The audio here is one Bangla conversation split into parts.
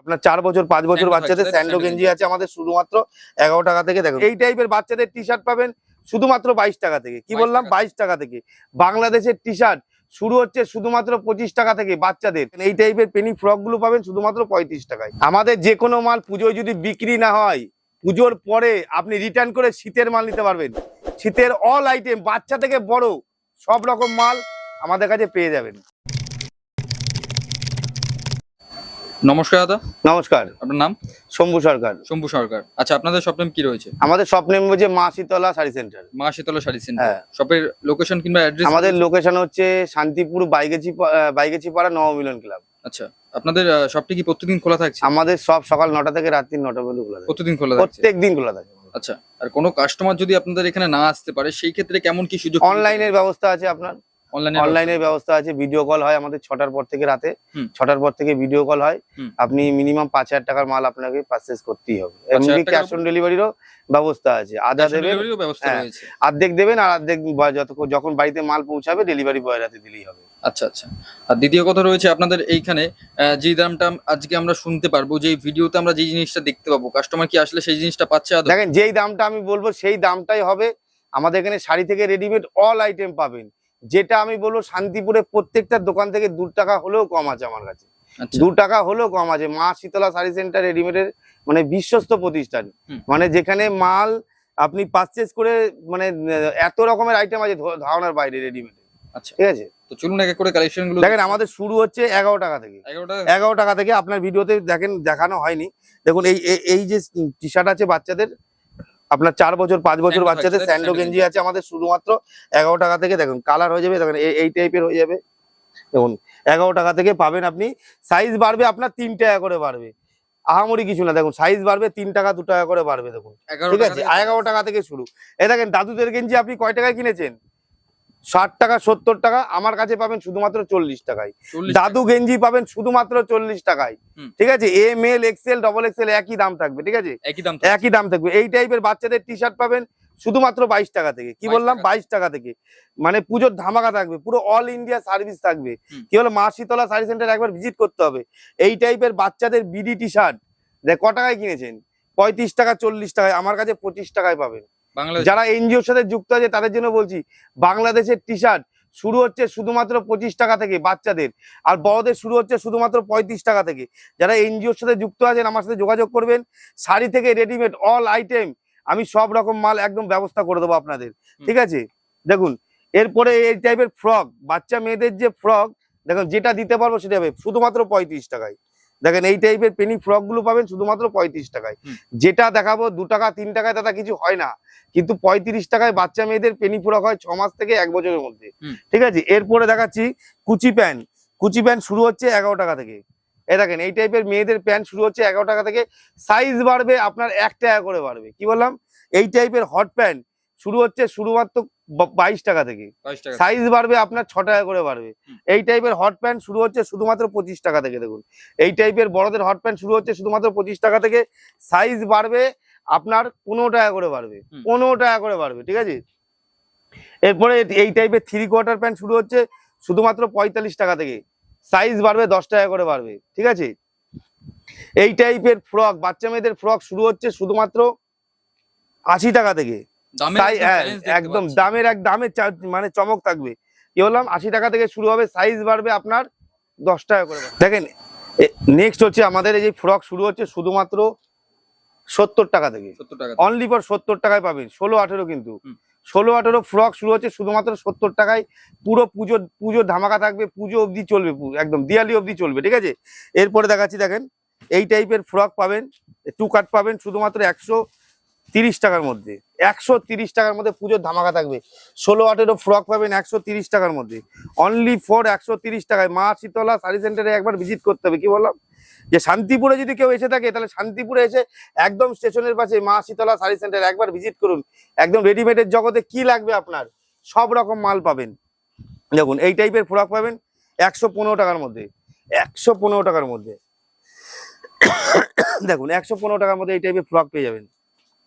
আপনার চার বছর পাঁচ বছর বাচ্চাদের স্যান্ডো গেঞ্জি আছে। আমাদের শুধুমাত্র এগারো টাকা থেকে দেখুন। এই টাইপের বাচ্চাদের টি শার্ট পাবেন শুধুমাত্র বাইশ টাকা থেকে। কি বললাম? বাইশ টাকা থেকে। বাংলাদেশের টি শার্ট শুরু হচ্ছে শুধুমাত্র পঁচিশ টাকা থেকে বাচ্চাদের। এই টাইপের পেনি ফ্রকগুলো পাবেন শুধুমাত্র পঁয়ত্রিশ টাকায়। আমাদের যে কোনো মাল পুজোয় যদি বিক্রি না হয় পুজোর পরে আপনি রিটার্ন করে শীতের মাল নিতে পারবেন। শীতের অল আইটেম বাচ্চা থেকে বড় সব রকম মাল আমাদের কাছে পেয়ে যাবেন। নমস্কার দাদা। নমস্কার। আপনার নাম? শম্ভু সরকার। শম্ভু সরকার। আচ্ছা আপনাদের শপ নেম কি রয়েছে? আমাদের স্বপ্নে হচ্ছে মা শীতলা শাড়ি সেন্টার। মা শীতলা শাড়ি সেন্টার। হ্যাঁ। শপের লোকেশন কিংবা অ্যাড্রেস আমাদের লোকেশন হচ্ছে শান্তিপুর বাইগেছি বাইগেছি পাড়া নবমিলন ক্লাব আচ্ছা আপনাদের শপটি কি প্রতিদিন খোলা থাকছে? আমাদের সব সকাল নটা থেকে রাত্রি নটা পর্যন্ত খোলা থাকে। প্রতিদিন খোলা থাকছে? প্রত্যেক দিন খোলা থাকে। আচ্ছা আর কোনো কাস্টমার যদি আপনাদের এখানে না আসতে পারে সেই ক্ষেত্রে কেমন কি সুযোগ অনলাইনের ব্যবস্থা আছে আপনার? অনলাইনে অনলাইনের ব্যবস্থা আছে ভিডিও কল হয় আমাদের ছটার পর থেকে রাতে। ছটার পর থেকে ভিডিও কল হয়। আপনি মিনিমাম পাঁচ হাজার টাকার মাল আপনাকে পারচেস করতেই হবে। ক্যাশ অন ডেলিভারিরও ব্যবস্থা আছে। আধা দেবেন হ্যাঁ। অর্ধেক দেবেন আর অর্ধেক যখন বাড়িতে মাল পৌঁছাবে ডেলিভারি বয় রাতে দিলেই হবে। আচ্ছা আচ্ছা। আর দ্বিতীয় কথা রয়েছে আপনাদের এইখানে যে দামটা আজকে আমরা শুনতে পারব যে ভিডিওতে আমরা যে জিনিসটা দেখতে পাবো কাস্টমার কি আসলে সেই জিনিসটা পাচ্ছে দেখেন যেই দামটা আমি বলব সেই দামটাই হবে। আমাদের এখানে শাড়ি থেকে রেডিমেড অল আইটেম পাবেন। যেটা আমি বলব শান্তিপুরে প্রত্যেকটা দোকান থেকে দু টাকা হলেও কম আছে আমার কাছে। আচ্ছা। দু টাকা হলেও কম আছে। মা শীতলা শাড়ি সেন্টার রেডিমেডের মানে বিশ্বস্ত প্রতিষ্ঠান। মানে যেখানে মাল আপনি পারচেস করে মানে এত রকমের আইটেম আছে ধারণার বাইরে রেডিমেড আচ্ছা। ঠিক আছে? তো চলুন এক করে কালেকশনগুলো দেখেন আমাদের শুরু হচ্ছে এগারো টাকা থেকে। এগারো টাকা? থেকে আপনার ভিডিওতে দেখেন দেখানো হয়নি। দেখুন এই- এই যে টি শার্ট আছে বাচ্চাদের আপনার চার বছর পাঁচ বছর বাচ্চাদের স্যান্ডো গেঞ্জি আছে আমাদের শুধুমাত্র এগারো টাকা থেকে। দেখুন কালার হয়ে যাবে দেখেন এই- এই টাইপের হয়ে যাবে। দেখুন এগারো টাকা থেকে পাবেন আপনি সাইজ বাড়বে আপনার তিন টাকা করে বাড়বে। আহামরি কিছু না দেখুন সাইজ বাড়বে তিন টাকা দু টাকা করে বাড়বে দেখুন। ঠিক আছে এগারো টাকা থেকে শুরু। এ দেখেন দাদুদের গেঞ্জি আপনি কয় টাকায় কিনেছেন? ষাট টাকা সত্তর টাকা আমার কাছে পাবেন শুধুমাত্র চল্লিশ টাকায়। দাদু গেঞ্জি পাবেন শুধুমাত্র চল্লিশ টাকায়। ঠিক আছে? M L XL double XL একই দাম থাকবে ঠিক আছে? একই দাম থাকবে। এই টাইপের বাচ্চাদের টি শার্ট পাবেন শুধুমাত্র বাইশ টাকা থেকে। কি বললাম? বাইশ টাকা থেকে। মানে পুজোর ধামাকা থাকবে পুরো অল ইন্ডিয়া সার্ভিস থাকবে। কি হলো? মা শীতলা শাড়ি সেন্টার একবার ভিজিট করতে হবে। এই টাইপের বাচ্চাদের বিডি টি শার্ট দেখ ক টাকায় কিনেছেন? পঁয়ত্রিশ টাকা চল্লিশ টাকায় আমার কাছে পঁচিশ টাকায় পাবেন। যারা এনজিওর সাথে যুক্ত আছে তাদের জন্য বলছি বাংলাদেশের টি শার্ট শুরু হচ্ছে শুধুমাত্র পঁচিশ টাকা থেকে বাচ্চাদের আর বড়দের শুরু হচ্ছে শুধুমাত্র পঁয়ত্রিশ টাকা থেকে। যারা এনজিওর সাথে যুক্ত আছেন আমার সাথে যোগাযোগ করবেন। শাড়ি থেকে রেডিমেড অল আইটেম আমি সব রকম মাল একদম ব্যবস্থা করে দেবো আপনাদের। ঠিক আছে? দেখুন এরপরে এই টাইপের ফ্রক বাচ্চা মেয়েদের যে ফ্রক দেখুন যেটা দিতে পারব সেটা হবে শুধুমাত্র পঁয়ত্রিশ টাকায়। দেখেন এই টাইপের পেনি ফ্রকগুলো পাবেন শুধুমাত্র পঁয়ত্রিশ টাকায়। যেটা দেখাবো দু টাকা তিন টাকায় দাদা কিছু হয় না। কিন্তু পঁয়ত্রিশ টাকায় বাচ্চা মেয়েদের পেনি ফ্রক হয় ছ মাস থেকে এক বছরের মধ্যে। ঠিক আছে? এরপরে দেখাচ্ছি কুচি প্যান্ট কুচি প্যান্ট শুরু হচ্ছে এগারো টাকা থেকে। এ দেখেন এই টাইপের মেয়েদের প্যান্ট শুরু হচ্ছে এগারো টাকা থেকে। সাইজ বাড়বে আপনার এক টাকা করে বাড়বে। কি বললাম? এই টাইপের হট প্যান্ট শুরু হচ্ছে শুধুমাত্র বাইশ টাকা থেকে। সাইজ বাড়বে আপনার ছ টাকা করে বাড়বে। এই টাইপের হট প্যান্ট শুরু হচ্ছে শুধুমাত্র পঁচিশ টাকা থেকে দেখুন। এই টাইপের বড়দের হট প্যান্ট শুরু হচ্ছে শুধুমাত্র পঁচিশ টাকা থেকে। সাইজ বাড়বে আপনার পনেরো টাকা করে বাড়বে। পনেরো টাকা করে বাড়বে ঠিক আছে? এরপরে এই টাইপের থ্রি কোয়ার্টার প্যান্ট শুরু হচ্ছে শুধুমাত্র পঁয়তাল্লিশ টাকা থেকে। সাইজ বাড়বে দশ টাকা করে বাড়বে ঠিক আছে? এই টাইপের ফ্রক বাচ্চা মেয়েদের ফ্রক শুরু হচ্ছে শুধুমাত্র আশি টাকা থেকে। একদম হ্যাঁ। দামের এক দামের মানে চমক থাকবে। কি বললাম? আশি টাকা থেকে শুরু হবে সাইজ বাড়বে আপনার দশ টাকা করে দেখেন নেক্সট হচ্ছে আমাদের এই যে ফ্রক শুরু হচ্ছে শুধুমাত্র সত্তর টাকা থেকে। অনলি ফর সত্তর টাকায় পাবেন ষোলো আঠেরো কিন্তু। ষোলো আঠেরো ফ্রক শুরু হচ্ছে শুধুমাত্র সত্তর টাকায়। পুরো পুজো পুজোর ধামাকা থাকবে পুজো অবধি চলবে একদম দিয়ালি অবধি চলবে ঠিক আছে? এরপরে দেখাচ্ছি দেখেন এই টাইপের ফ্রক পাবেন টু কাট পাবেন শুধুমাত্র একশো তিরিশ টাকার মধ্যে, একশো তিরিশ টাকার মধ্যে পুজোর ধামাকা থাকবে। ষোলো আটেরও ফ্রক পাবেন একশো তিরিশ টাকার মধ্যে। অনলি ফর একশো তিরিশ টাকায় মা শীতলা শাড়ি সেন্টারে একবার ভিজিট করতে হবে, কি বললাম? যে শান্তিপুরে যদি কেউ এসে থাকে, তাহলে শান্তিপুরে এসে একদম স্টেশনের পাশে মা শীতলা শাড়ি সেন্টার একবার ভিজিট করুন। একদম রেডিমেডের জগতে কি লাগবে আপনার? সব রকম মাল পাবেন। দেখুন, এই টাইপের ফ্রক পাবেন একশো পনেরো টাকার মধ্যে, একশো পনেরো টাকার মধ্যে। দেখুন, একশো পনেরো টাকার মধ্যে এই টাইপের ফ্রক পেয়ে যাবেন।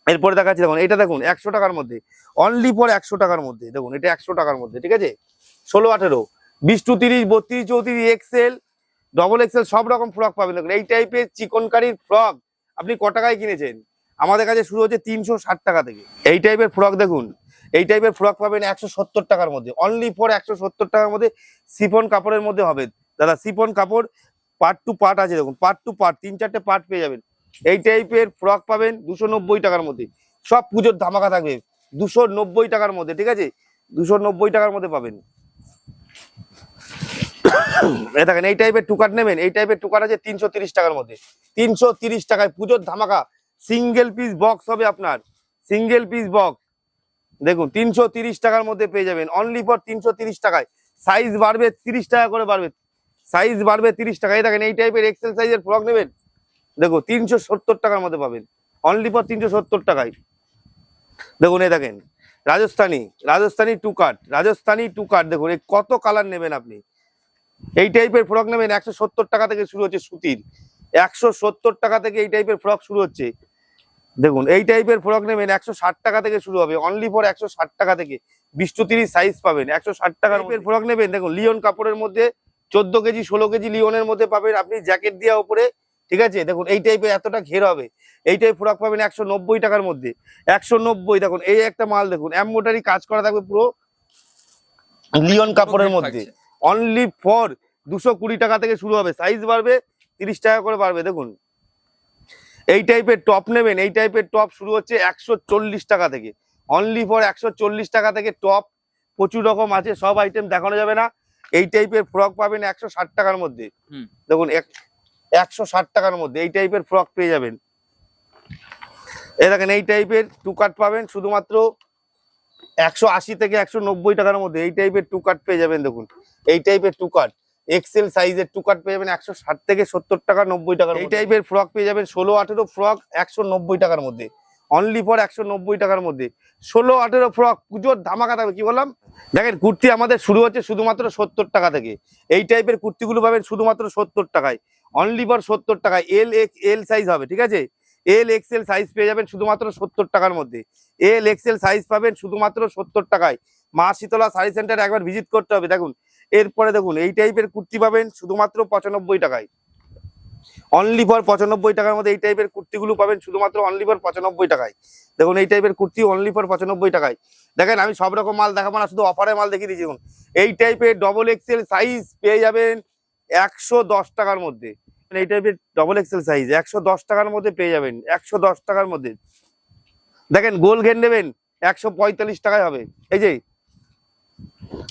এরপরে দেখাচ্ছি, দেখুন, এটা দেখুন, একশো টাকার মধ্যে। অনলি ফর একশো টাকার মধ্যে, দেখুন, এটা একশো টাকার মধ্যে, ঠিক আছে? ষোলো, আঠেরো, বিশ টু তিরিশ, বত্রিশ, চৌত্রিশ, এক্সেল ডবল এক্সেল, সব রকম ফ্রক পাবেন। দেখুন, এই টাইপের চিকনকারির ফ্রক আপনি ক টাকায় কিনেছেন? আমাদের কাছে শুরু হচ্ছে তিনশো ষাট টাকা থেকে। এই টাইপের ফ্রক দেখুন, এই টাইপের ফ্রক পাবেন একশো সত্তর টাকার মধ্যে। অনলি ফর একশো সত্তর টাকার মধ্যে সিফন কাপড়ের মধ্যে হবে। দাদা সিফন কাপড় পার্ট টু পার্ট আছে, দেখুন পার্ট টু পার্ট তিন চারটে পার্ট পেয়ে যাবেন। এই টাইপের ফ্রক পাবেন দুশো নব্বই টাকার মধ্যে। সব পুজোর ধামাকা থাকবে। দুশো নব্বই টাকার মধ্যে, ঠিক আছে? দুশো নব্বই টাকার মধ্যে পাবেন। দেখেন, এই টাইপের টুকাট নেবেন। এই টাইপের টুকাট আছে তিনশো টাকার মধ্যে। তিনশো টাকায় পুজোর ধামাকা। সিঙ্গেল পিস বক্স হবে আপনার। সিঙ্গেল পিস বক্স দেখুন, তিনশো টাকার মধ্যে পেয়ে যাবেন। অনলি ফর তিনশো টাকায়। সাইজ বাড়বে তিরিশ টাকা করে বাড়বে। সাইজ বাড়বে তিরিশ টাকা। এই দেখেন, এই টাইপের এক্সেল সাইজের ফ্রক নেবেন। দেখো তিনশো সত্তর টাকার মধ্যে পাবেন। অনলি ফর তিনশো সত্তর টাকায়। দেখুন এই দেখেন Rajasthani Rajasthani two cut Rajasthani two cut দেখুন এই কত কালার নেবেন আপনি? এই টাইপের ফ্রক নেবেন একশো সত্তর টাকা থেকে শুরু হচ্ছে সুতির। একশো সত্তর টাকা থেকে এই টাইপের ফ্রক শুরু হচ্ছে। দেখুন এই টাইপের ফ্রক নেবেন একশো ষাট টাকা থেকে শুরু হবে। অনলি ফর একশো ষাট টাকা থেকে। বিশ তিরিশ সাইজ পাবেন একশো ষাট টাকার ফ্রক নেবেন দেখুন লিওন কাপড়ের মধ্যে চোদ্দ কেজি ষোলো কেজি লিওনের মধ্যে পাবেন আপনি জ্যাকেট দেওয়া উপরে। ঠিক আছে? দেখুন এই টাইপের এতটা ঘের হবে। এই টাইপ ফ্রক পাবেন একশো নব্বই টাকার মধ্যে। একশো নব্বই দেখুন এই একটা মাল দেখুন এম্বোটারি কাজ করা থাকবে পুরো লিওন কাপড়ের মধ্যে। অনলি ফর দুশো কুড়ি টাকা থেকে শুরু হবে। সাইজ বাড়বে তিরিশ টাকা করে বাড়বে দেখুন। এই টাইপের টপ নেবেন এই টাইপের টপ শুরু হচ্ছে একশো চল্লিশ টাকা থেকে। অনলি ফর একশো চল্লিশ টাকা থেকে টপ প্রচুর রকম আছে সব আইটেম দেখানো যাবে না। এই টাইপের ফ্রক পাবেন একশো ষাট টাকার মধ্যে। দেখুন একশো ষাট টাকার মধ্যে এই টাইপের ফ্রক পেয়ে যাবেন। এ দেখেন এই টাইপের টু কাট পাবেন শুধুমাত্র একশো আশি থেকে একশো নব্বই টাকার মধ্যে এই টাইপের টু কাট পেয়ে যাবেন দেখুন। এই টাইপের টু কাট এক্সেল সাইজের টু কাট পেয়ে যাবেন একশো ষাট থেকে সত্তর টাকা নব্বই টাকার এই টাইপের ফ্রক পেয়ে যাবেন ষোলো আঠেরো ফ্রক একশো নব্বই টাকার মধ্যে। অনলি ফর একশো নব্বই টাকার মধ্যে। ষোলো, আঠেরো ফ্রক পুজোর ধামাকা থাকবে, কি বললাম? দেখেন, কুর্তি আমাদের শুরু হচ্ছে শুধুমাত্র সত্তর টাকা থেকে। এই টাইপের কুর্তিগুলো পাবেন শুধুমাত্র সত্তর টাকায়। অনলি ফর সত্তর টাকায়। এল এক্স এল সাইজ হবে, ঠিক আছে? এল এক্সেল সাইজ পেয়ে যাবেন শুধুমাত্র সত্তর টাকার মধ্যে। এল এক্সেল সাইজ পাবেন শুধুমাত্র সত্তর টাকায়। মা শীতলা শাড়ি সেন্টার একবার ভিজিট করতে হবে, দেখুন। এরপরে দেখুন, এই টাইপের কুর্তি পাবেন শুধুমাত্র পঁচানব্বই টাকায়। অনলি ফর পঁচানব্বই টাকার মধ্যে এই টাইপের কুর্তিগুলো পাবেন শুধুমাত্র অনলি ফর পঁচানব্বই টাকায়। দেখুন এই টাইপের কুর্তি অনলি ফর পঁচানব্বই টাকায়। দেখেন আমি সব রকম মাল দেখাবো না শুধু অফারের মাল দেখিয়ে দিচ্ছি। দেখুন এই টাইপের ডবল এক্সেল সাইজ পেয়ে যাবেন একশো দশ টাকার মধ্যে। এই টাইপের ডবল এক্সেল সাইজ একশো দশ টাকার মধ্যে পেয়ে যাবেন একশো দশ টাকার মধ্যে। দেখেন গোল ঘের নেবেন একশো পঁয়তাল্লিশ টাকায় হবে। এই যে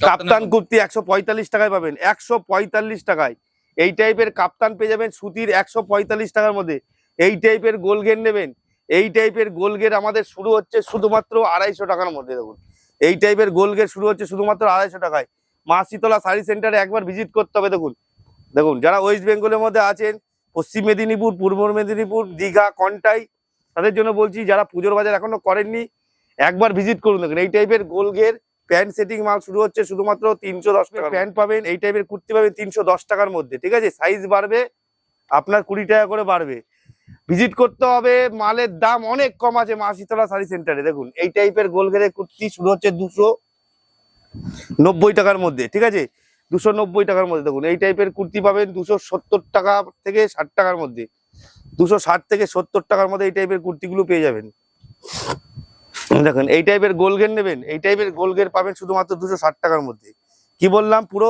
কাপ্তান কুর্তি একশো পঁয়তাল্লিশ টাকায় পাবেন একশো পঁয়তাল্লিশ টাকায়। এই টাইপের কাপ্তান পেয়ে যাবেন সুতির একশো পঁয়তাল্লিশ টাকার মধ্যে। এই টাইপের গোল ঘের নেবেন। এই টাইপের গোল ঘের আমাদের শুরু হচ্ছে শুধুমাত্র আড়াইশো টাকার মধ্যে, দেখুন। এই টাইপের গোল ঘের শুরু হচ্ছে শুধুমাত্র আড়াইশো টাকায়। মা শীতলা শাড়ি সেন্টারে একবার ভিজিট করতে হবে, দেখুন। দেখুন, যারা ওয়েস্ট বেঙ্গলের মধ্যে আছেন, পশ্চিম মেদিনীপুর, পূর্ব মেদিনীপুর, দীঘা কন্টাই তাদের জন্য বলছি, যারা পুজোর বাজার এখনও করেননি, একবার ভিজিট করুন, দেখুন। এই টাইপের গোল ঘের প্যান্ট সেটিং মাল শুরু হচ্ছে শুধুমাত্র তিনশো দশ টাকা প্যান্ট পাবেন, এই টাইপের কুর্তি পাবেন তিনশো দশ টাকার মধ্যে, ঠিক আছে? সাইজ বাড়বে, আপনার কুড়ি টাকা করে বাড়বে। ভিজিট করতে হবে, মালের দাম অনেক কম আছে মা শীতলা শাড়ি সেন্টারে দেখুন। এই টাইপের গোল ঘেরের কুর্তি শুরু হচ্ছে দুশো নব্বই টাকার মধ্যে, ঠিক আছে? দুশো নব্বই টাকার মধ্যে, দেখুন। এই টাইপের কুর্তি পাবেন দুশো সত্তর টাকা থেকে ষাট টাকার মধ্যে। দুশো ষাট থেকে সত্তর টাকার মধ্যে এই টাইপের কুর্তিগুলো পেয়ে যাবেন। দেখুন এই টাইপের গোলগের নেবেন এই টাইপের গোলগের পাবেন শুধুমাত্র দুশো ষাট টাকার মধ্যে। কি বললাম? পুরো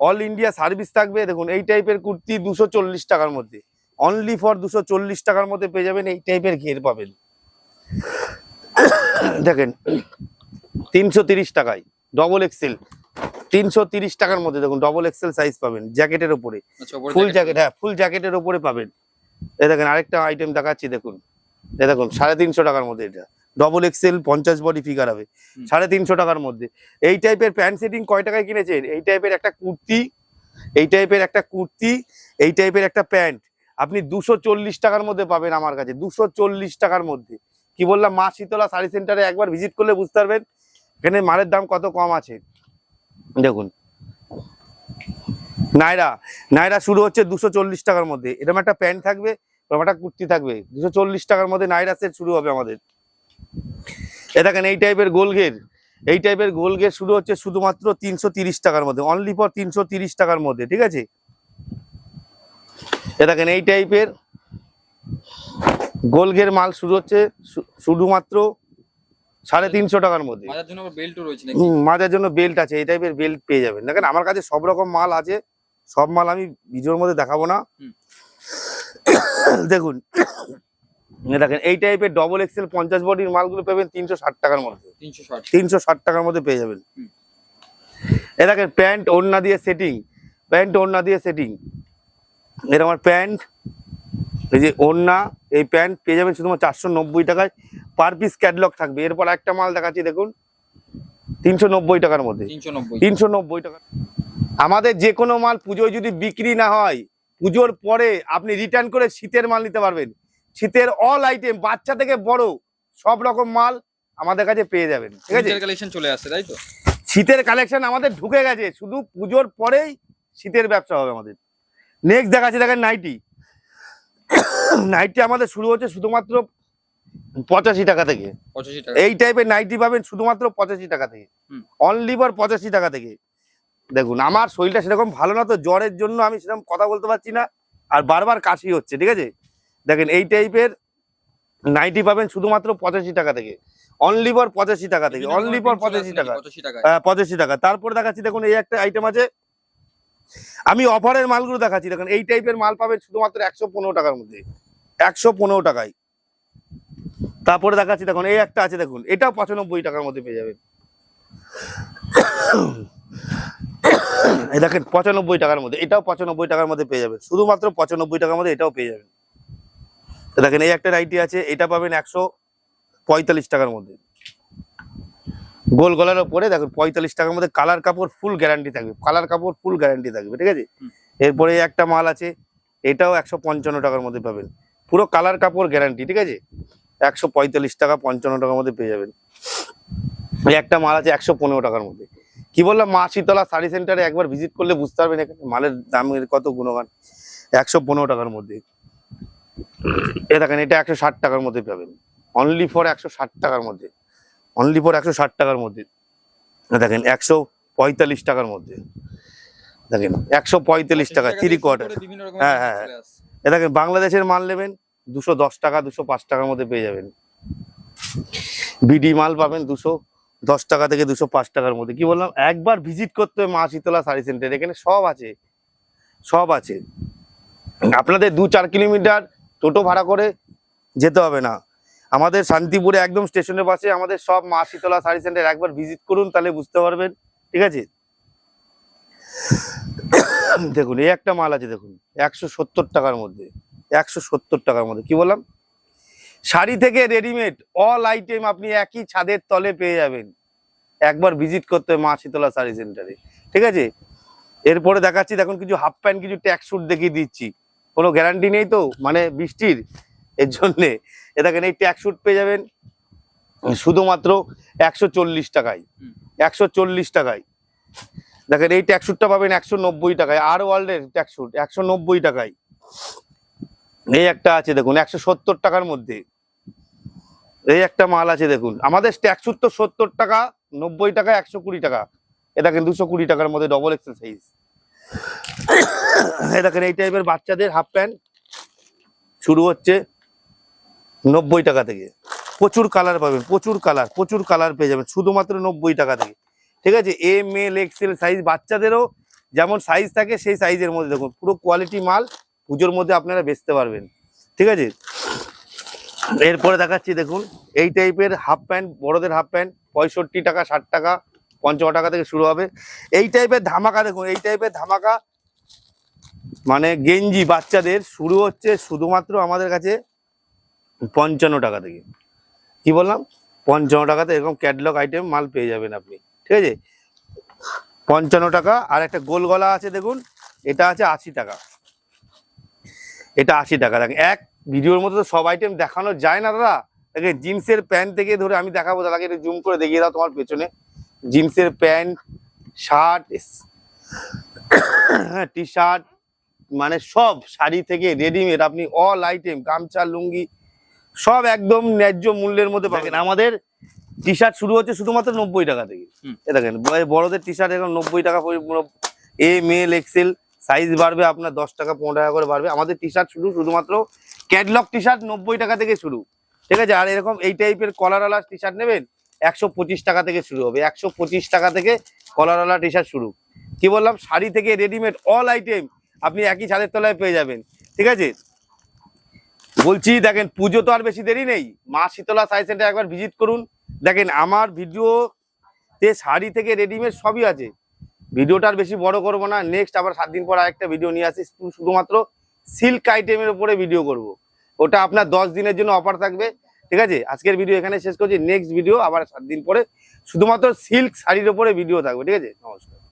অল ইন্ডিয়া সার্ভিস থাকবে দেখুন এই টাইপের কুর্তি দুশো চল্লিশ টাকার মধ্যে। অনলি ফর দুশো চল্লিশ টাকার মধ্যে পেয়ে যাবেন এই টাইপের ঘের পাবেন। দেখেন তিনশো তিরিশ টাকায় ডবল এক্সেল তিনশো তিরিশ টাকার মধ্যে দেখুন ডবল এক্সেল সাইজ পাবেন জ্যাকেটের উপরে। আচ্ছা, ফুল জ্যাকেট হ্যাঁ ফুল জ্যাকেটের উপরে পাবেন। এই দেখেন আরেকটা আইটেম দেখাচ্ছি দেখুন। এই দেখুন সাড়ে তিনশো টাকার মধ্যে এটা। ডবল এক্সেল পঞ্চাশ বডি ফিগার হবে। সাড়ে তিনশো টাকার মধ্যে। এই টাইপের প্যান্ট সেটিং কয় টাকায় কিনেছেন? এই টাইপের একটা কুর্তি এই টাইপের একটা কুর্তি এই টাইপের একটা প্যান্ট আপনি দুশো চল্লিশ টাকার মধ্যে পাবেন আমার কাছে দুশো চল্লিশ টাকার মধ্যে। কি বললাম মা শীতলা শাড়ি সেন্টারে একবার ভিজিট করলে বুঝতে পারবেন এখানে মালের দাম কত কম আছে। দেখুন। নাইরা নাইরা শুরু হচ্ছে দুশো চল্লিশ টাকার মধ্যে। এরকম একটা প্যান্ট থাকবে এরকম একটা কুর্তি থাকবে। দুশো চল্লিশ টাকার মধ্যে নাইরা সেট শুরু হবে আমাদের। এ দেখেন এই টাইপের গোলঘের এই টাইপের গোলঘের শুরু হচ্ছে শুধুমাত্র তিনশো তিরিশ টাকার মধ্যে অনলি ফর তিনশো তিরিশ টাকার মধ্যে ঠিক আছে? এ দেখেন এই টাইপের গোলগের মাল শুরু হচ্ছে শুধুমাত্র সাড়ে তিনশো টাকার মধ্যে। মাজার জন্য বেল্ট আছে এই টাইপের বেল্ট পেয়ে যাবেন। দেখেন আমার কাছে সব রকম মাল আছে সব মাল আমি ভিডিওর মধ্যে দেখাবো না। দেখুন দেখেন এই টাইপের ডবল এক্সেল পঞ্চাশ বডির মালগুলো পাবেন তিনশো ষাট টাকার মধ্যে। তিনশো ষাট। টাকার মধ্যে পেয়ে যাবেন। এ দেখেন প্যান্ট ওড়না দিয়ে সেটিং প্যান্ট ওড়না দিয়ে সেটিং এর আমার প্যান্ট এই যে ওড়না এই প্যান্ট পেয়ে যাবেন শুধুমাত্র চারশো নব্বই টাকায়। পার পিস ক্যাটলগ থাকবে। এরপর একটা মাল দেখাচ্ছি দেখুন। তিনশো নব্বই টাকার মধ্যে। তিনশো নব্বই। তিনশো নব্বই টাকা। আমাদের যে কোনো মাল পুজোয় যদি বিক্রি না হয় পুজোর পরে আপনি রিটার্ন করে শীতের মাল নিতে পারবেন। শীতের অল আইটেম বাচ্চা থেকে বড় সব রকম মাল আমাদের কাছে পেয়ে যাবেন ঠিক আছে? কালেকশন চলে আসছে তাই তো? শীতের কালেকশন আমাদের ঢুকে গেছে শুধু পুজোর পরেই শীতের ব্যবসা হবে আমাদের। নেক্সট দেখাচ্ছি দেখেন নাইটি নাইটি আমাদের শুরু হচ্ছে শুধুমাত্র পঁচাশি টাকা থেকে। এই টাইপের নাইটি পাবেন শুধুমাত্র পঁচাশি টাকা থেকে। অনলি ফর পঁচাশি টাকা থেকে। দেখুন আমার শরীরটা সেরকম ভালো না তো জ্বরের জন্য আমি সেরকম কথা বলতে পারছি না আর বারবার কাশি হচ্ছে ঠিক আছে? দেখেন এই টাইপের নাইটি পাবেন শুধুমাত্র পঁচাশি টাকা থেকে। অনলি ফর পঁচাশি টাকা থেকে। অনলি ফর পঁচাশি টাকা। পঁচাশি টাকা হ্যাঁ পঁচাশি টাকা। তারপরে দেখাচ্ছি দেখুন এই একটা আইটেম আছে। আমি অফারের মালগুলো দেখাচ্ছি। দেখুন এই টাইপের মাল পাবেন শুধুমাত্র একশো পনেরো টাকার মধ্যে। একশো পনেরো টাকায়। তারপরে দেখাচ্ছি দেখুন এই একটা আছে দেখুন। এটাও পঁচানব্বই টাকার মধ্যে পেয়ে যাবেন। এই দেখেন পঁচানব্বই টাকার মধ্যে। এটাও পঁচানব্বই টাকার মধ্যে পেয়ে যাবেন। শুধুমাত্র পঁচানব্বই টাকার মধ্যে এটাও পেয়ে যাবেন। দেখেন এই একটা নাইটি আছে এটা পাবেন একশো পঁয়তাল্লিশ টাকার মধ্যে। গোল গলার ওপরে দেখুন পঁয়তাল্লিশ টাকার মধ্যে কালার কাপড় ফুল গ্যারান্টি থাকবে। কালার কাপড় ফুল গ্যারান্টি থাকবে ঠিক আছে? এরপরে একটা মাল আছে এটাও একশো পঞ্চান্ন টাকার মধ্যে পাবেন। পুরো কালার কাপড় গ্যারান্টি ঠিক আছে? একশো পঁয়তাল্লিশ টাকা পঞ্চান্ন টাকার মধ্যে পেয়ে যাবেন। এই একটা মাল আছে একশো পনেরো টাকার মধ্যে। কি বললাম মা শীতলা শাড়ি সেন্টারে একবার ভিজিট করলে বুঝতে পারবেন এখানে মালের দামের কত গুণগান। একশো পনেরো টাকার মধ্যে। এ দেখেন এটা একশো ষাট টাকার মধ্যে পাবেন। অনলি ফর একশো ষাট টাকার মধ্যে। অনলি ফর একশো ষাট টাকার মধ্যে। দেখেন একশো পঁয়তাল্লিশ টাকার মধ্যে। দেখেন একশো পঁয়তাল্লিশ টাকা থ্রি কোয়ার্টার হ্যাঁ, হ্যাঁ, চলে এ দেখেন বাংলাদেশের মাল নেবেন দুশো দশ টাকা দুশো পাঁচ টাকার মধ্যে পেয়ে যাবেন। বিডি মাল পাবেন দুশো দশ টাকা থেকে দুশো পাঁচ টাকার মধ্যে। কি বললাম? একবার ভিজিট করতে হবে মা শীতলা শাড়ি সেন্টার। এখানে সব আছে। সব আছে। আপনাদের দু চার কিলোমিটার টোটো ভাড়া করে যেতে হবে না। আমাদের শান্তিপুরে একদম স্টেশনের পাশে আমাদের সব মা শীতলা শাড়ি সেন্টার একবার ভিজিট করুন, তাহলে বুঝতে পারবেন, ঠিক আছে? দেখুন, এই একটা মাল আছে, দেখুন, একশো সত্তর টাকার মধ্যে, একশো সত্তর টাকার মধ্যে, কি বললাম? শাড়ি থেকে রেডিমেড অল আইটেম আপনি একই ছাদের তলে পেয়ে যাবেন। একবার ভিজিট করতে মা শীতলা শাড়ি সেন্টারে, ঠিক আছে? এরপরে দেখাচ্ছি, দেখুন, কিছু হাফ প্যান্ট কিছু ট্যাক স্যুট দেখিয়ে দিচ্ছি। কোনো গ্যারান্টি নেই তো? মানে বৃষ্টির এর জন্যে। এ দেখেন, এই ট্যাক স্যুট পেয়ে যাবেন শুধুমাত্র একশো চল্লিশ টাকায়। একশো চল্লিশ টাকায়। দেখেন, এই ট্যাক্সুটটা পাবেন একশো নব্বই টাকায়। আর ওয়ার্ল্ডের ট্যাক্সুট একশো নব্বই টাকায়। এই একটা আছে, দেখুন, একশো সত্তর টাকার মধ্যে। এই একটা মাল আছে, দেখুন। আমাদের ট্যাক্সুট তো সত্তর টাকা, নব্বই টাকা, একশো কুড়ি টাকা। এ দেখেন, দুশো কুড়ি টাকার মধ্যে ডবল এক্সেল সাইজ এ দেখেন, এই টাইপের বাচ্চাদের হাফ প্যান্ট শুরু হচ্ছে নব্বই টাকা থেকে। প্রচুর কালার পাবেন, প্রচুর কালার প্রচুর কালার পেয়ে যাবেন, শুধুমাত্র নব্বই টাকা থেকে। ঠিক আছে? এম এল এক্সেল সাইজ বাচ্চাদেরও যেমন সাইজ থাকে, সেই সাইজের মধ্যে দেখুন, পুরো কোয়ালিটি মাল পুজোর মধ্যে আপনারা বেচতে পারবেন। ঠিক আছে? এরপরে দেখাচ্ছি, দেখুন, এই টাইপের হাফ প্যান্ট বড়দের হাফ প্যান্ট পঁয়ষট্টি টাকা, ষাট টাকা, পঞ্চান্ন টাকা থেকে শুরু হবে। এই টাইপের ধামাকা, দেখুন, এই টাইপের ধামাকা মানে গেঞ্জি বাচ্চাদের শুরু হচ্ছে শুধুমাত্র আমাদের কাছে পঞ্চান্ন টাকা থেকে। কি বললাম? পঞ্চান্ন টাকাতে এরকম ক্যাটলগ আইটেম মাল পেয়ে যাবেন আপনি। ঠিক আছে? পঞ্চান্ন টাকা, আর একটা গোল গলা আছে দেখুন, এটা আছে আশি টাকা। এটা আশি টাকা। দেখেন, এক ভিডিওর মতো তো সব আইটেম দেখানো যায় না দাদা। দেখে জিন্সের প্যান্ট থেকে ধরে আমি দেখাবো দাদাকে, একটু জুম করে দেখিয়ে দাও তোমার পেছনে। জিন্সের প্যান্ট শার্ট হ্যাঁ টি শার্ট মানে সব শাড়ি থেকে রেডিমেড আপনি অল আইটেম গামছা লুঙ্গি সব একদম ন্যায্য মূল্যের মধ্যে পাবেন। আমাদের টি শার্ট শুরু হচ্ছে শুধুমাত্র নব্বই টাকা থেকে। এ দেখেন বড়দের টি শার্ট এখন নব্বই টাকা এম এল এক্সেল সাইজ বাড়বে আপনার দশ টাকা পনেরো টাকা করে বাড়বে। আমাদের টি শার্ট শুরু শুধুমাত্র ক্যাটলগ টি শার্ট নব্বই টাকা থেকে শুরু। ঠিক আছে? আর এরকম এই টাইপের কলারওয়ালা টি শার্ট নেবেন একশো পঁচিশ টাকা থেকে শুরু হবে। একশো পঁচিশ টাকা থেকে কলারওয়ালা টি শার্ট শুরু। কি বললাম? শাড়ি থেকে রেডিমেড অল আইটেম আপনি একই ছাদের তলায় পেয়ে যাবেন। ঠিক আছে? বলছি, দেখেন, পুজো তো আর বেশি দেরি নেই। মা শীতলা সাই সেন্টার একবার ভিজিট করুন। দেখেন, আমার ভিডিওতে শাড়ি থেকে রেডিমেড সবই আছে। ভিডিওটা আর বেশি বড় করব না। নেক্সট আবার সাত দিন পর আরেকটা ভিডিও নিয়ে আসি। শুধু- শুধুমাত্র সিল্ক আইটেমের উপরে ভিডিও করব। ওটা আপনার দশ দিনের জন্য অফার থাকবে। ঠিক আছে? আজকের ভিডিও এখানে শেষ করছি। নেক্সট ভিডিও আবার সাত দিন পরে শুধুমাত্র সিল্ক শাড়ির উপরে ভিডিও থাকবে। ঠিক আছে? নমস্কার।